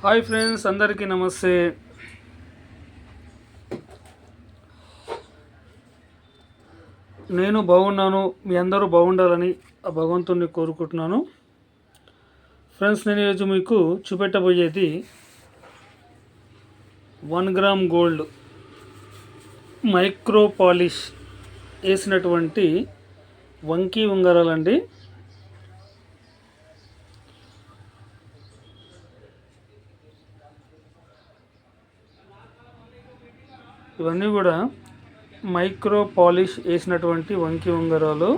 Hi friends అందరికీ నమస్తే. నేను బాగున్నాను మీ అందరూ బాగుండాలని ఆ భగవంతుని కోరుకుంటున్నాను. ఫ్రెండ్స్ నేను ఈరోజు మీకు చూపెట్టబోయేది one gram gold micro polish వేసినటువంటి వంకీ ఉంగరాలండి. ఇవన్నీ కూడా మైక్రో పాలిష్ వేసినటువంటి వంకి ఉంగరాలు.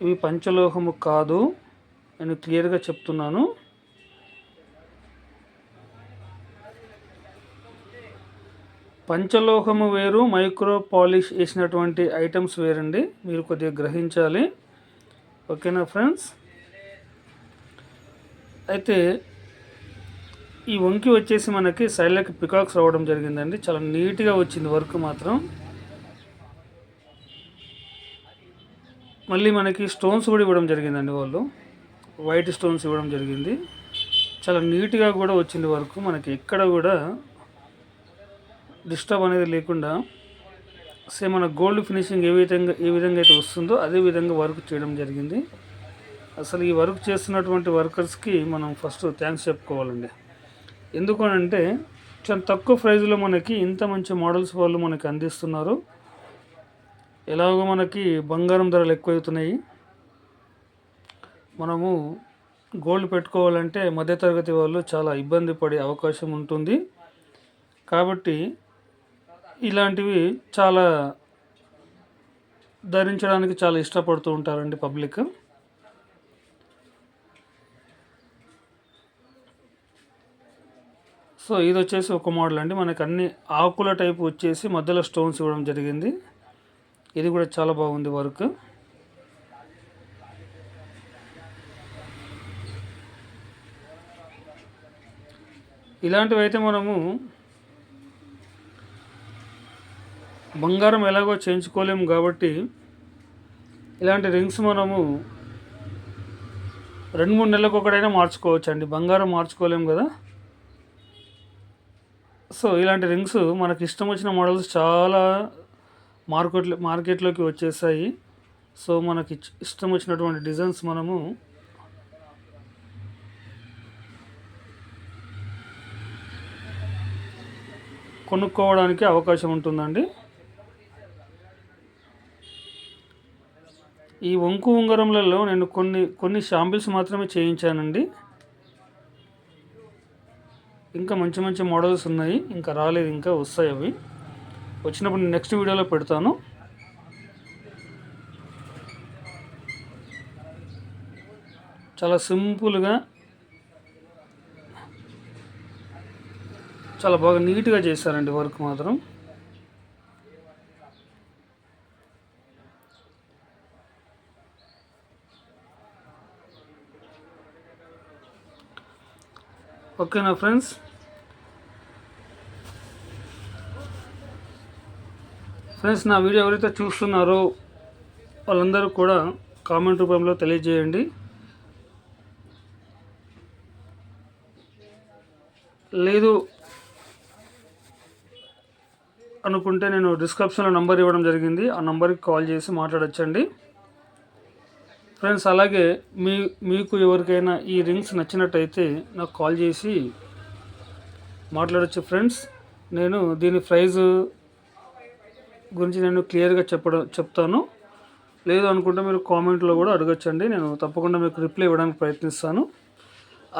ఇవి పంచలోహము కాదు. నేను క్లియర్గా చెప్తున్నాను. పంచలోహము వేరు మైక్రో పాలిష్ వేసినటువంటి ఐటమ్స్ వేరండి. మీరు కొద్దిగా గ్రహించాలి. ఓకేనా ఫ్రెండ్స్? అయితే ఈ వంకి వచ్చేసి మనకి సైడ్లకి పికాక్స్ రావడం జరిగిందండి. చాలా నీట్గా వచ్చింది వర్క్ మాత్రం. మళ్ళీ మనకి స్టోన్స్ కూడా ఇవ్వడం జరిగిందండి వాళ్ళు. వైట్ స్టోన్స్ ఇవ్వడం జరిగింది. చాలా నీట్గా కూడా వచ్చింది వర్క్. మనకి ఎక్కడ కూడా డిస్టర్బ్ అనేది లేకుండా సేమ్ మన గోల్డ్ ఫినిషింగ్ ఏ విధంగా ఏ విధంగా అయితే వస్తుందో అదే విధంగా వర్క్ చేయడం జరిగింది. అసలు ఈ వర్క్ చేస్తున్నటువంటి వర్కర్స్కి మనం ఫస్ట్ థ్యాంక్స్ చెప్పుకోవాలండి. ఎందుకు అంటే చాలా తక్కువ ప్రైజ్లో మనకి ఇంత మంచి మోడల్స్ వాళ్ళు మనకి అందిస్తున్నారు. ఎలాగో మనకి బంగారం ధరలు ఎక్కువవుతున్నాయి మనము గోల్డ్ పెట్టుకోవాలంటే మధ్యతరగతి వాళ్ళు చాలా ఇబ్బంది పడే అవకాశం ఉంటుంది. కాబట్టి ఇలాంటివి చాలా ధరించడానికి చాలా ఇష్టపడుతూ ఉంటారండి పబ్లిక్. సో ఇది వచ్చేసి ఒక మోడల్ అండి. మనకి అన్ని ఆకుల టైప్ వచ్చేసి మధ్యలో స్టోన్స్ ఇవ్వడం జరిగింది. ఇది కూడా చాలా బాగుంది వర్క్. ఇలాంటివి అయితే మనము బంగారం ఎలాగో చేయించుకోలేము కాబట్టి ఇలాంటి రింగ్స్ మనము రెండు మూడు నెలలకు ఒకటైనా మార్చుకోవచ్చు అండి బంగారం మార్చుకోలేము కదా. సో ఇలాంటి రింగ్స్ మనకి ఇష్టం వచ్చిన మోడల్స్ చాలా మార్కెట్ మార్కెట్లోకి వచ్చేసాయి. సో మనకి ఇష్టం వచ్చినటువంటి డిజైన్స్ మనము కొనుక్కోవడానికి అవకాశం ఉంటుందండి. ఈ వంకు ఉంగరంలలో నేను కొన్ని కొన్ని షాంపిల్స్ మాత్రమే చేయించానండి. ఇంకా మంచి మంచి మోడల్స్ ఉన్నాయి. ఇంకా రాలేదు ఇంకా వస్తాయి అవి. వచ్చినప్పుడు నెక్స్ట్ వీడియోలో పెడతాను. చాలా సింపుల్గా చాలా బాగా నీట్గా చేశారండి వర్క్ మాత్రం. ఓకేనా ఫ్రెండ్స్? ఫ్రెండ్స్ నా వీడియో ఎవరైతే చూస్తున్నారో వాళ్ళందరూ కూడా కామెంట్ రూపంలో తెలియజేయండి. లేదు అనుకుంటే నేను డిస్క్రిప్షన్లో నంబర్ ఇవ్వడం జరిగింది. ఆ నంబర్కి కాల్ చేసి మాట్లాడచ్చండి. ఫ్రెండ్స్ అలాగే మీ మీకు ఎవరికైనా ఈ రింగ్స్ నచ్చినట్టయితే నాకు కాల్ చేసి మాట్లాడచ్చు ఫ్రెండ్స్. నేను దీని ప్రైజు గురించి నేను క్లియర్గా చెప్పడం చెప్తాను. లేదు అనుకుంటే మీరు కామెంట్లో కూడా అడగచ్చండి. నేను తప్పకుండా మీకు రిప్లై ఇవ్వడానికి ప్రయత్నిస్తాను.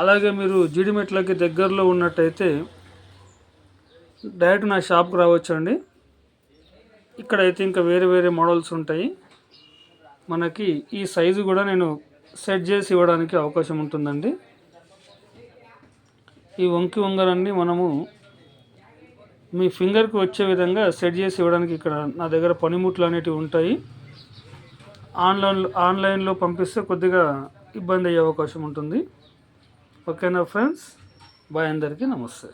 అలాగే మీరు జీడిమెట్లకి దగ్గరలో ఉన్నట్టయితే డైరెక్ట్ నా షాప్కి రావచ్చండి. ఇక్కడైతే ఇంకా వేరే వేరే మోడల్స్ ఉంటాయి. మనకి ఈ సైజు కూడా నేను సెట్ చేసి ఇవ్వడానికి అవకాశం ఉంటుందండి. ఈ వంకి ఉంగరాన్ని మనము మీ ఫింగర్కి వచ్చే విధంగా సెట్ చేసి ఇవ్వడానికి ఇక్కడ నా దగ్గర పనిముట్లు అనేటివి ఉంటాయి. ఆన్లైన్ ఆన్లైన్లో పంపిస్తే కొద్దిగా ఇబ్బంది అయ్యే అవకాశం ఉంటుంది. ఓకేనా ఫ్రెండ్స్? బాయ్ అందరికీ నమస్తే.